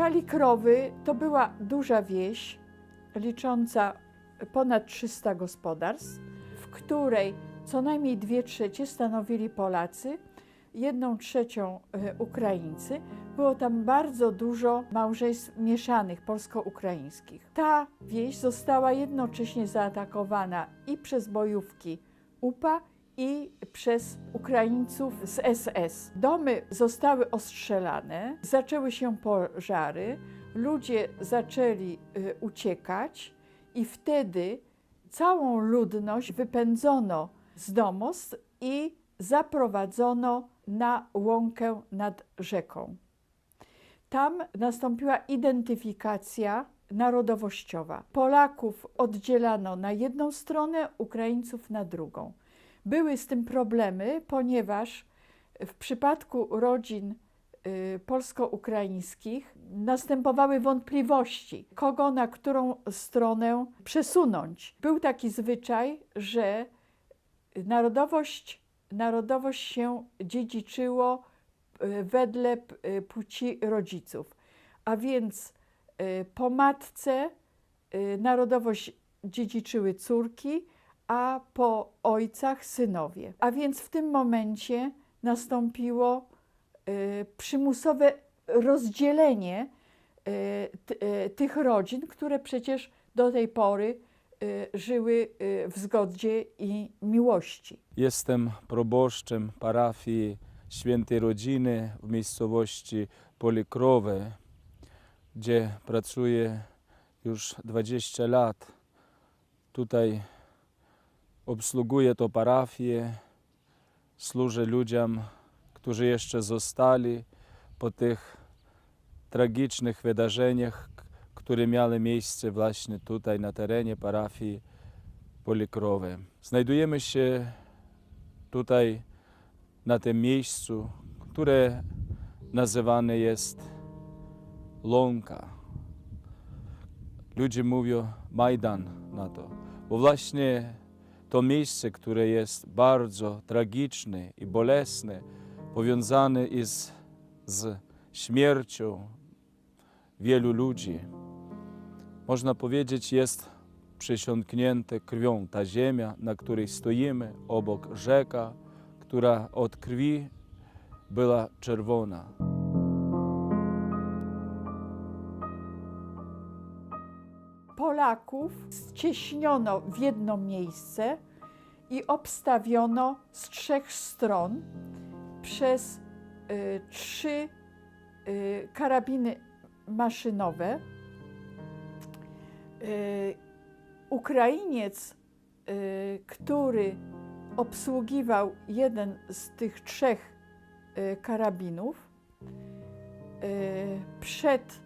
Palikrowy to była duża wieś, licząca ponad 300 gospodarstw, w której co najmniej dwie trzecie stanowili Polacy, jedną trzecią e, Ukraińcy. Było tam bardzo dużo małżeństw mieszanych polsko-ukraińskich. Ta wieś została jednocześnie zaatakowana i przez bojówki UPA, i przez Ukraińców z SS. Domy zostały ostrzelane, zaczęły się pożary, ludzie zaczęli y, uciekać i wtedy całą ludność wypędzono z domostw i zaprowadzono na łąkę nad rzeką. Tam nastąpiła identyfikacja narodowościowa. Polaków oddzielano na jedną stronę, Ukraińców na drugą. Były z tym problemy, ponieważ w przypadku rodzin y, polsko-ukraińskich następowały wątpliwości, kogo na którą stronę przesunąć. Był taki zwyczaj, że narodowość, narodowość się dziedziczyło y, wedle y, płci rodziców. A więc po matce narodowość dziedziczyły córki, a po ojcach synowie. A więc w tym momencie nastąpiło y, przymusowe rozdzielenie y, y, tych rodzin, które przecież do tej pory żyły w zgodzie i miłości. Jestem proboszczem parafii Świętej Rodziny w miejscowości Polikrowe, gdzie pracuję już 20 lat. Tutaj obsługuję to parafię, służę ludziom, którzy jeszcze zostali po tych tragicznych wydarzeniach, które miały miejsce właśnie tutaj na terenie parafii Polikrowe. Znajdujemy się tutaj na tym miejscu, które nazywane jest Łąka. Ludzie mówią Majdan na to, bo właśnie to miejsce, które jest bardzo tragiczne i bolesne, powiązane jest z śmiercią wielu ludzi. Można powiedzieć, jest przesiąknięte krwią ta ziemia, na której stoimy, obok rzeka, która od krwi była czerwona. Polaków ścieśniono w jedno miejsce i obstawiono z trzech stron przez y, trzy y, karabiny maszynowe. Y, Ukrainiec, y, który obsługiwał jeden z tych trzech y, karabinów, y, przed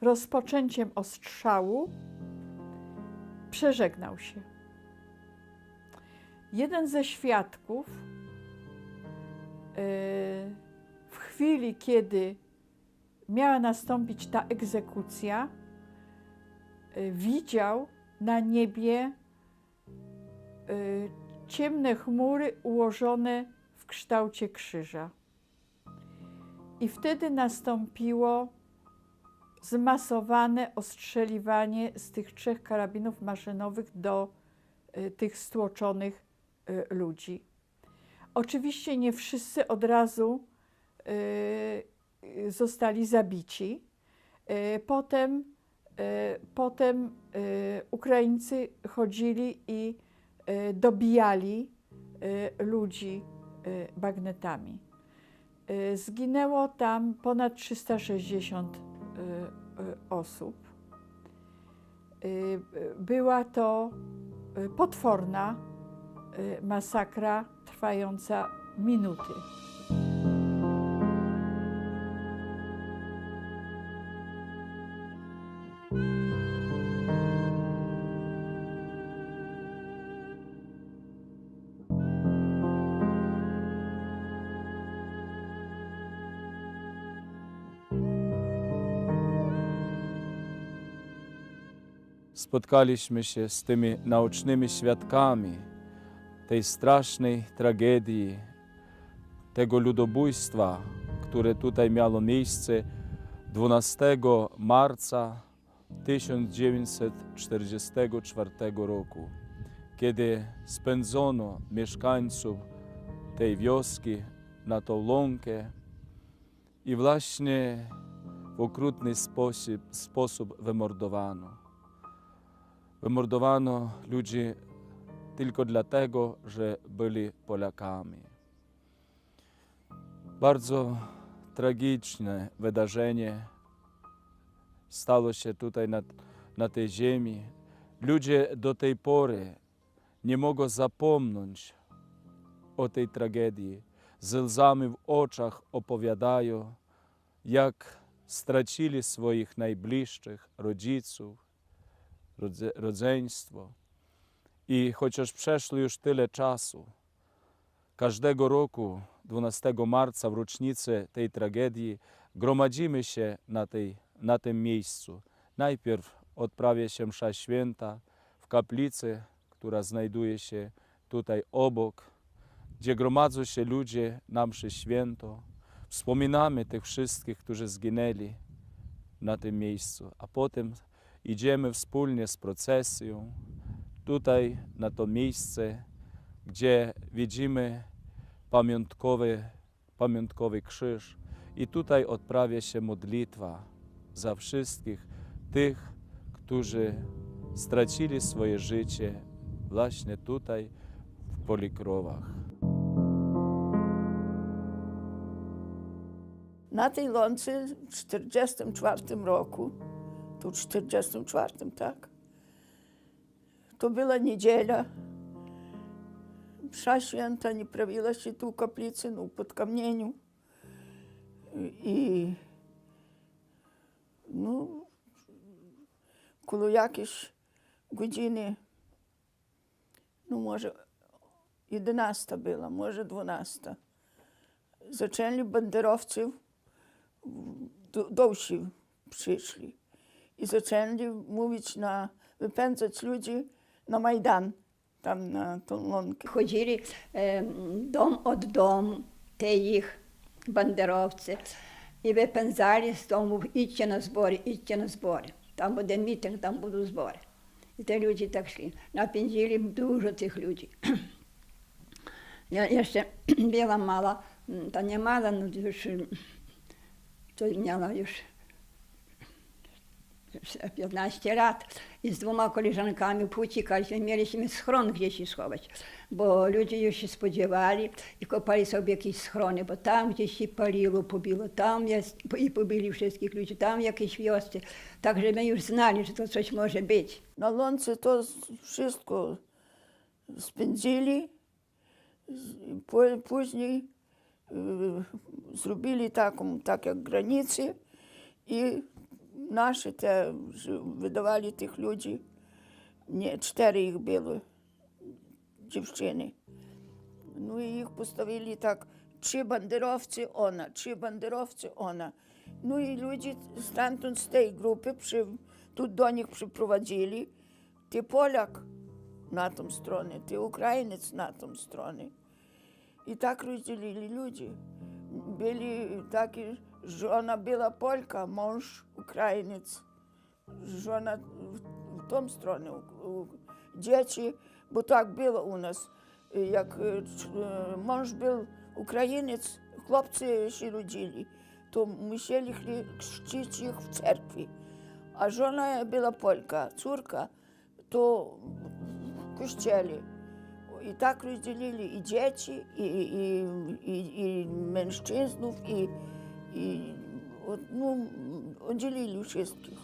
rozpoczęciem ostrzału przeżegnał się. Jeden ze świadków yy, w chwili, kiedy miała nastąpić ta egzekucja, yy, widział na niebie yy, ciemne chmury ułożone w kształcie krzyża. I wtedy nastąpiło zmasowane ostrzeliwanie z tych trzech karabinów maszynowych do y, tych stłoczonych y, ludzi. Oczywiście nie wszyscy od razu y, zostali zabici. Potem, potem Ukraińcy chodzili i dobijali ludzi bagnetami. Zginęło tam ponad 360 Y, y, osób. Y, była to potworna masakra trwająca minuty. Spotkaliśmy się z tymi naocznymi świadkami tej strasznej tragedii, tego ludobójstwa, które tutaj miało miejsce 12 marca 1944 roku, kiedy spędzono mieszkańców tej wioski na tą i właśnie w okrutny sposób, sposób wymordowano. Wymordowano ludzi tylko dlatego, że byli Polakami. Bardzo tragiczne wydarzenie stało się tutaj na, na tej ziemi. Ludzie do tej pory nie mogą zapomnieć o tej tragedii. Z łzami w oczach opowiadają, jak stracili swoich najbliższych rodziców, rodze, rodzeństwo. I chociaż przeszło już tyle czasu, każdego roku 12 marca w rocznicę tej tragedii gromadzimy się na, tej, na tym miejscu. Najpierw odprawia się msza święta w kaplicy, która znajduje się tutaj obok, gdzie gromadzą się ludzie na mszy święto. Wspominamy tych wszystkich, którzy zginęli na tym miejscu, a potem idziemy wspólnie z procesją tutaj na to miejsce, gdzie widzimy pamiątkowy, pamiątkowy krzyż i tutaj odprawia się modlitwa za wszystkich tych, którzy stracili swoje życie właśnie tutaj w Polikrowach. Na tej łące w 1944 roku, to w 1944, tak, to była niedziela, msza święta nie prawiła się tu w kaplicy, no pod kamieniu. I no, koło jakieś godziny, no może 11 była, może 12, zaczęli banderowcy do, przyszli i zaczęli mówić na, wypędzać ludzi na Majdan, tam na tą łąkę. Chodzili e, dom od domu, te ich banderowcy i wypędzali z domu, idźcie na zbory, idźcie na zbory. Там буде мітинг, там будуть збори. І ті люди так йшли. Напінзілі дуже цих людей. Я, я ще біла мала, та не мала, ну, то мала вже. 15 lat i z dwoma koleżankami pouciekaliśmy, mieliśmy schron gdzieś się schować, bo ludzie już się spodziewali i kopali sobie jakieś schrony, bo tam gdzieś się paliło, pobiło, tam jest, i pobili wszystkich ludzi, tam jakieś wiosce. Także my już znali, że to coś może być. Na łące to wszystko spędzili, później y, zrobili taką, tak jak granicę i nasze te wydawali tych ludzi, nie, cztery ich było, dziewczyny. No i ich postawili tak, trzy banderowcy, ona, trzy banderowcy, ona. No i ludzie stamtąd z tej grupy przy, tu do nich przyprowadzili. Ty Polak na tą stronę, ty Ukrainiec na tą stronę. I tak rozdzielili ludzi. Byli taki, żona była Polka, mąż Ukrainiec. Żona w, w tą stronę. u- u- Dzieci, bo tak było u nas. Jak e, c- e, mąż był Ukrainiec, chłopcy się rodzili, to musieli chli- chrzcić ich w cerkwi. A żona była Polka, córka, to w kościele. I tak rozdzielili i dzieci, i, no, oddzielili wszystkich.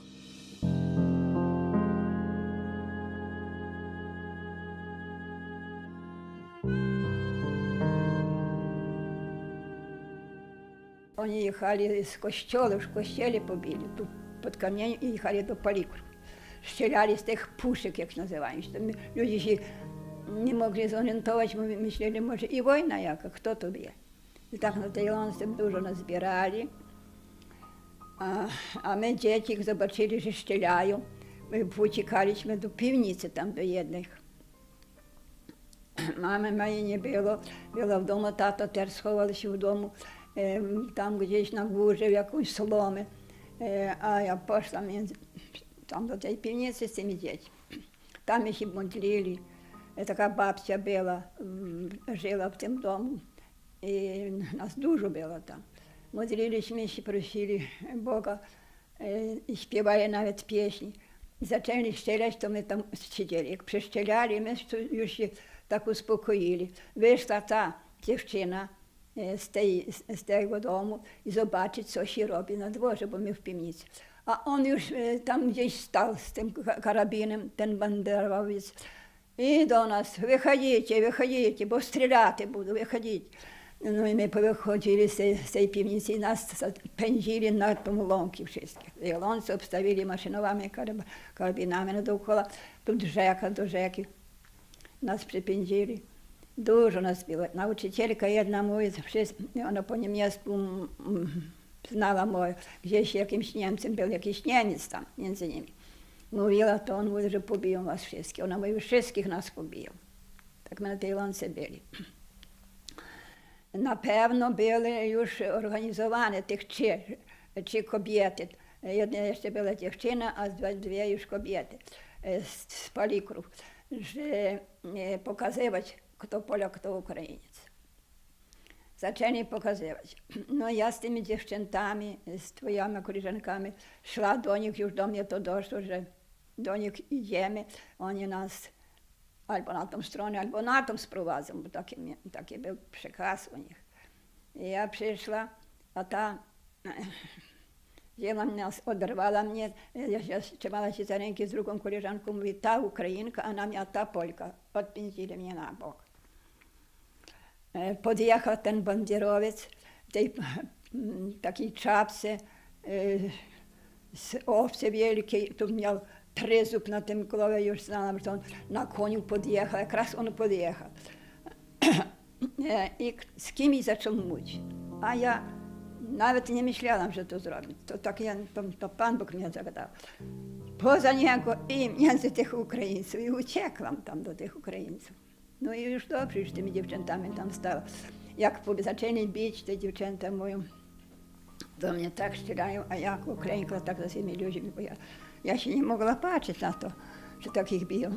Oni jechali z kościoła, już kościele pobili, tu pod kamieniem i jechali do Polikrów. Strzelali z tych puszek, jak nazywają Ludzie się nie mogli zorientować, bo myśleli, może i wojna jaka, kto to wie. I tak na tej łące dużo nazbierali. A, a my dzieci, jak zobaczyli, że strzelają, my uciekaliśmy do piwnicy tam do jednych. Mamy mojej nie było, była w domu, tato też schował się w domu, tam gdzieś na górze, w jakąś solomę. E, A ja poszła między, tam do tej piwnicy z tymi dziećmi. Tam ich i modlili. E, Taka babcia była, żyła w tym domu. I nas dużo było tam. Modliliśmy się, prosili Boga e, i śpiewali nawet pieśni. Zaczęli strzelać, to my tam siedzieli. Jak przestrzelali, my już się tak uspokoili. Wyszła ta dziewczyna e, z, tej, z tego domu i zobaczyć, co się robi na dworze, bo my w piwnicy. A on już e, tam gdzieś stał z tym karabinem, ten banderowiec. I do nas, wychodzicie, wychodzicie, bo strzelać budu, wychodzicie. No i my wychodzili z tej, z tej piwnicy i nas pędzili na tą łąki wszystkie. I łące obstawili maszynowami, karabinami no dookoła, do rzeka, do rzeki. Nas przypędzili. Dużo nas było. Nauczycielka jedna mówi, ona po niemiecku znała moje, gdzieś jakimś Niemcem był, jakiś Niemiec tam między nimi. Mówiła to, on mówi, że pobiją was wszystkich. Ona mówi, wszystkich nas pobiją. Tak my na tej łące byli. Na pewno były już organizowane tych trzy, trzy kobiety. Jedna jeszcze była dziewczyna, a dwie już kobiety z, z palikrów, że e, pokazywać, kto Polak, kto Ukrainiec. Zaczęli pokazywać. No ja z tymi dziewczętami, z twoimi koleżankami szła do nich, już do mnie to doszło, że do nich idziemy, oni nas albo na tą stronę, albo na tą sprowadzą, bo taki, mia- taki był przekaz u nich. I ja przyszła, a ta wzięła mnie, oderwała mnie, ja, ja trzymała się za rękę z drugą koleżanką, mówi, ta Ukrainka, a na mnie ta Polka. Odpędzili mnie na bok. E, Podjechał ten banderowiec w tej takiej czapce e, z owcy wielkiej, tu miał trezub na tym głowie, już że on na koniu podjechał, jak raz on podjechał. E, I z kimś zaczął mówić. A ja nawet nie myślałam, że to zrobię. To tak ja, to, Pan Bóg mnie zagadał. Poza niego i między tych Ukraińców. I uciekłam tam do tych Ukraińców. No i już dobrze, już tymi dziewczętami tam stała. Jak zaczęli bić, te dziewczęta mówią, do mnie tak strzelają, a jak Ukrainka tak za tymi ludźmi, bo ja, się nie mogła patrzeć na to, że tak ich biją.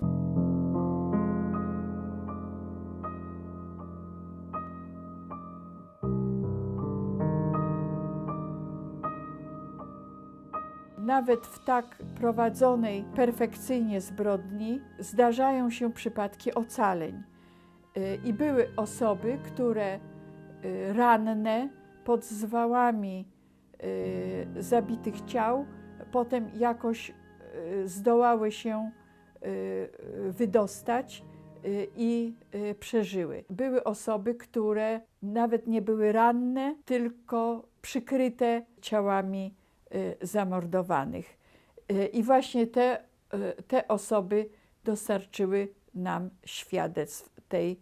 Nawet w tak prowadzonej perfekcyjnie zbrodni zdarzają się przypadki ocaleń. Y, I były osoby, które y, ranne pod zwałami y, zabitych ciał potem jakoś y, zdołały się y, y, wydostać i przeżyły. Były osoby, które nawet nie były ranne, tylko przykryte ciałami zamordowanych. I właśnie te, te osoby dostarczyły nam świadectw tej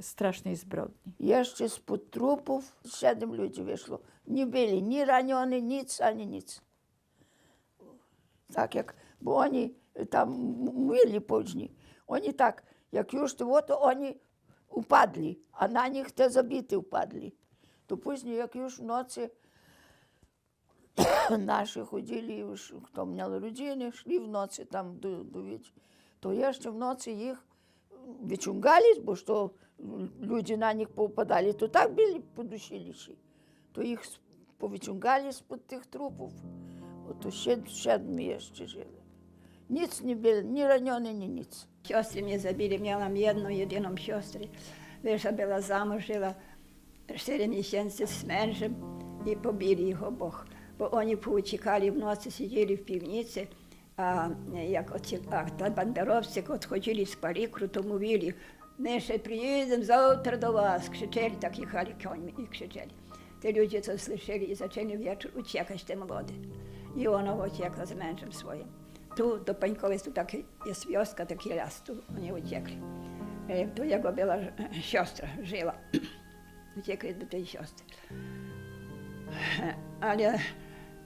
strasznej zbrodni. Jeszcze spod trupów siedem ludzi wyszło. Nie byli ni ranioni, nic ani nic. так як, бо вони е, там милі пожні. Вони так, як южти, от вони упадли, а на них те забіти впадли. То пізні, як юж вночі, наші ходили, хто мав родини, йшли вночі там до. То я ще вночі їх вичунгались, бо що люди на них попадали, то так били подушилищі, то їх повичунгали з-під тих трупів. Ото ще, ми ще жили. Było, ni raniony, ni nic. Siostry mnie zabili, miałam jedną, jedyną siostrę. Wyższa była zamąż, żyła 4 miesiące z mężem i pobili ich oboch. Bo oni pouciekali w nocy, siedzieli w piwnicy, a jak odcie- a ta banderowcy jak odchodzili z palikru, to mówili, my ще приїдемо завтра до вас. Krzyczeli, tak jechali końmi i krzyczeli. Te ludzie to słyszeli i zaczęli wieczór uciekać, te do Pańkowiec, tu taki jest wioska, taki las, tu oni uciekli. E, Tu jego była e, siostra, żyła. Uciekli do tej siostry. Ale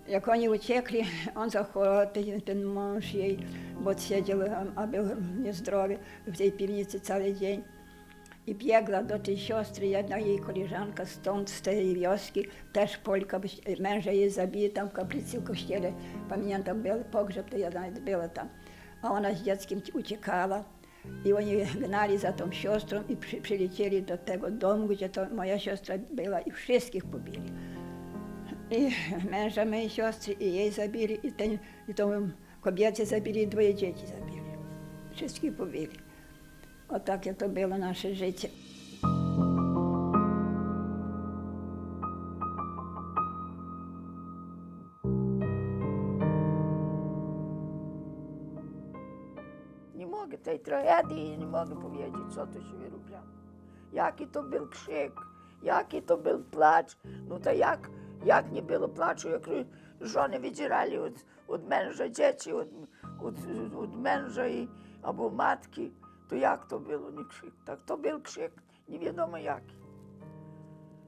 jak oni uciekli, on zachorował, ten, ten mąż jej, bo siedział, a- a był niezdrowy w tej piwnicy cały dzień. I biegła do tej siostry, jedna jej koleżanka stąd, z tej wioski, też Polka, męża jej zabili tam w kaplicy w kościele. Pamiętam, był pogrzeb, to ja nawet była tam. A ona z dzieckiem uciekała. I oni gnali za tą siostrą i przy, przylecieli do tego domu, gdzie to moja siostra była i wszystkich pobili. I męża mojej siostry, i jej zabili, i, ten, i tą kobietę zabili, dwoje dzieci zabili. Wszystkich pobili. O takie to było nasze życie. Nie mogę tej tragedii, nie mogę powiedzieć, co to się wyrobiło. Jaki to był krzyk, jaki to był płacz. No to jak, jak nie było płaczu, jak żony wydzierali od, od męża dzieci, od, od, od męża i, albo matki, to jak to było nie krzyk? Tak to był krzyk, nie wiadomo jaki.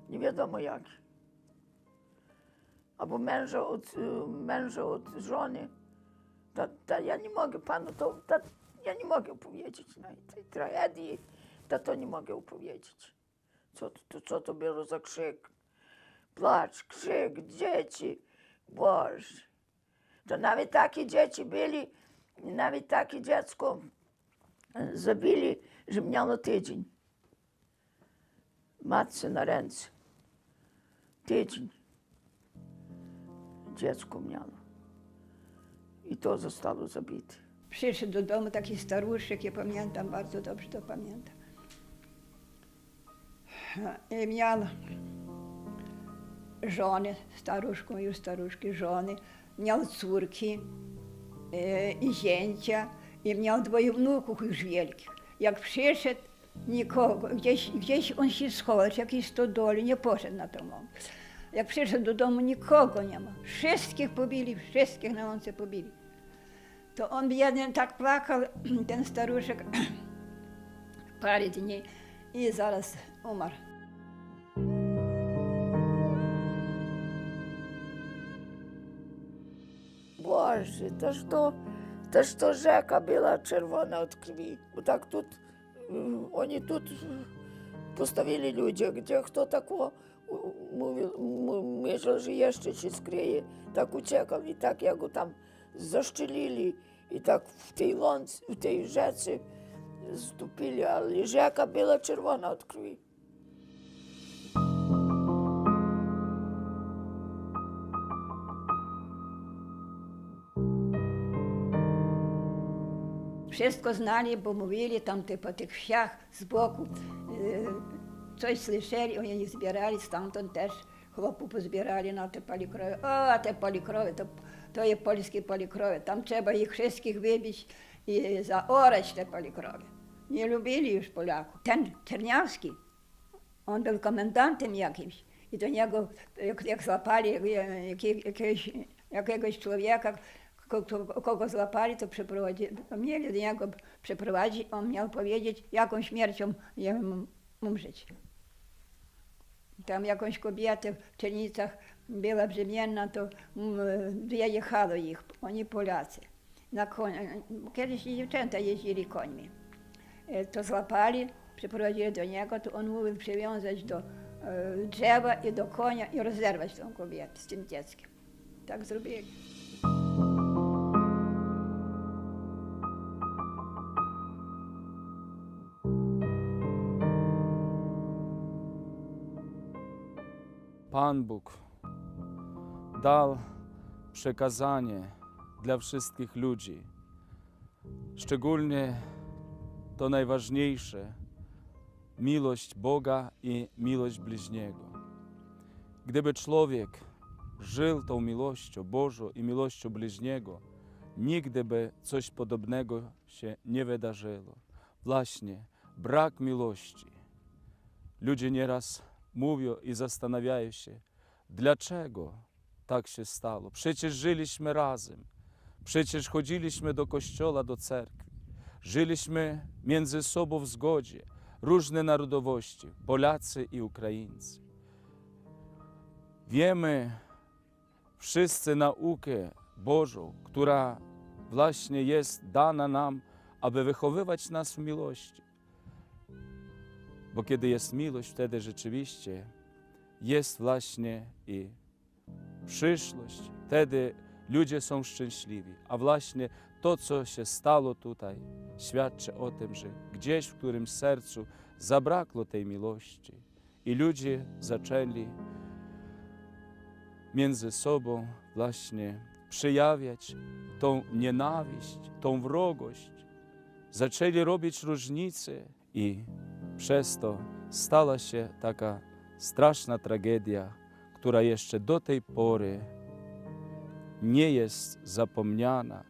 Nie wiadomo jaki. Albo męża od, y, męża od żony. Ja nie mogę panu to, ja nie mogę opowiedzieć na tej tragedii, to to nie mogę opowiedzieć. Co to, co to było za krzyk? Płacz, krzyk, dzieci. Boże. To nawet takie dzieci byli, nawet takie dziecko zabili, że miało tydzień. Matce na ręce. Tydzień. Dziecko miało. I to zostało zabite. Przyszedł do domu taki staruszek, ja pamiętam, bardzo dobrze to pamiętam. I miał żonę, staruszką, już staruszki, żony, miał córki e, i zięcia, i miał dwoje wnuków już wielkich. Jak przyszedł, nikogo, gdzieś, gdzieś on się schował, w jakiejś stodoli, nie poszedł na tą łąkę. Jak przyszedł do domu, nikogo nie ma. Wszystkich pobili, wszystkich na łące pobili. To on jeden tak plakał, ten staruszek, parę dni i zaraz umarł. Боже, та ж то, Та що жека була червона від крові. Так тут вони тут поставили люди, де хто такого мижа ж є ще чи скриє, так утекав, і так його там защелили, і так в тій лонці, в тій жеці ступили, але жека була червона від крові. Wszystko znali, bo mówili tam ty, po tych wsiach z boku. e, Coś słyszeli, oni zbierali stamtąd też. Chłopów pozbierali na te polikrowy. O, te polikrowy, to, to jest polskie polikrowy. Tam trzeba ich wszystkich wybić i zaorać te polikrowy. Nie lubili już Polaków. Ten Czerniawski, on był komendantem jakimś. I do niego, jak, jak złapali e, jakie, jakiegoś, jakiegoś człowieka, ko- ko- kogo złapali, to przeprowadzili, mieli do niego przeprowadzić, on miał powiedzieć, jaką śmiercią jemu umrzeć. Tam jakąś kobietę w Czernicach była brzemienna, to mm, wyjechało ich, oni Polacy. Na koń, kiedyś dziewczęta jeździli końmi. E, To złapali, przyprowadzili do niego, to on mówił przywiązać do e, drzewa i do konia i rozerwać tą kobietę z tym dzieckiem. Tak zrobili. Pan Bóg dał przekazanie dla wszystkich ludzi. Szczególnie to najważniejsze miłość Boga i miłość bliźniego. Gdyby człowiek żył tą miłością Bożą i miłością bliźniego, nigdy by coś podobnego się nie wydarzyło. Właśnie brak miłości. Ludzie nieraz mówią i zastanawiają się, dlaczego tak się stało. Przecież żyliśmy razem, przecież chodziliśmy do kościoła, do cerkwi, żyliśmy między sobą w zgodzie, różne narodowości, Polacy i Ukraińcy. Wiemy wszyscy naukę Bożą, która właśnie jest dana nam, aby wychowywać nas w miłości. Bo kiedy jest miłość, wtedy rzeczywiście jest właśnie i przyszłość. Wtedy ludzie są szczęśliwi. A właśnie to, co się stało tutaj, świadczy o tym, że gdzieś w którymś sercu zabrakło tej miłości. I ludzie zaczęli między sobą właśnie przejawiać tą nienawiść, tą wrogość. Zaczęli robić różnice i przez to stała się taka straszna tragedia, która jeszcze do tej pory nie jest zapomniana,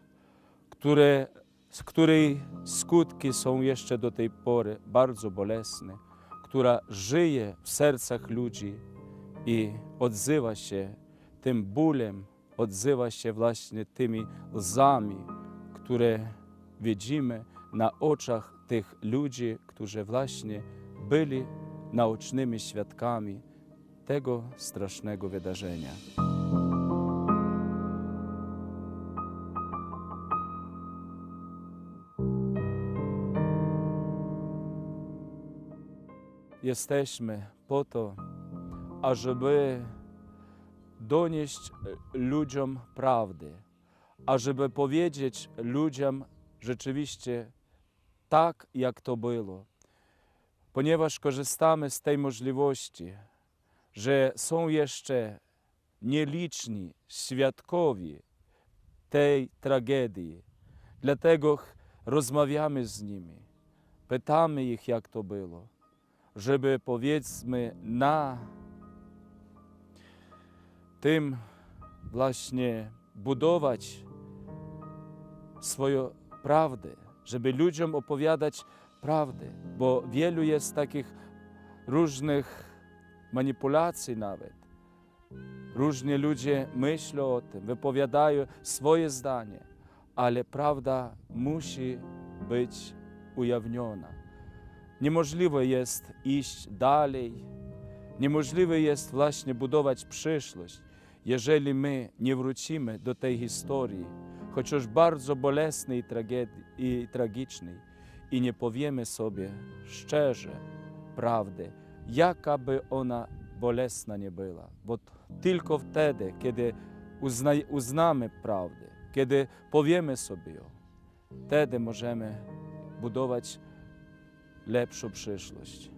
które, z której skutki są jeszcze do tej pory bardzo bolesne, która żyje w sercach ludzi i odzywa się tym bólem, odzywa się właśnie tymi łzami, które widzimy na oczach tych ludzi, którzy właśnie byli naocznymi świadkami tego strasznego wydarzenia. Jesteśmy po to, ażeby donieść ludziom prawdy, ażeby powiedzieć ludziom rzeczywiście tak, jak to było. Ponieważ korzystamy z tej możliwości, że są jeszcze nieliczni świadkowie tej tragedii. Dlatego rozmawiamy z nimi, pytamy ich, jak to było, żeby powiedzmy na tym właśnie budować swoją prawdę, żeby ludziom opowiadać prawdę, bo wielu jest takich różnych manipulacji nawet. Różni ludzie myślą o tym, wypowiadają swoje zdanie, ale prawda musi być ujawniona. Niemożliwe jest iść dalej, niemożliwe jest właśnie budować przyszłość, jeżeli my nie wrócimy do tej historii, chociaż bardzo bolesnej i, i tragicznej, i nie powiemy sobie szczerze prawdy, jaka by ona bolesna nie była. Bo tylko wtedy, kiedy uzna, uznamy prawdę, kiedy powiemy sobie ją, wtedy możemy budować lepszą przyszłość.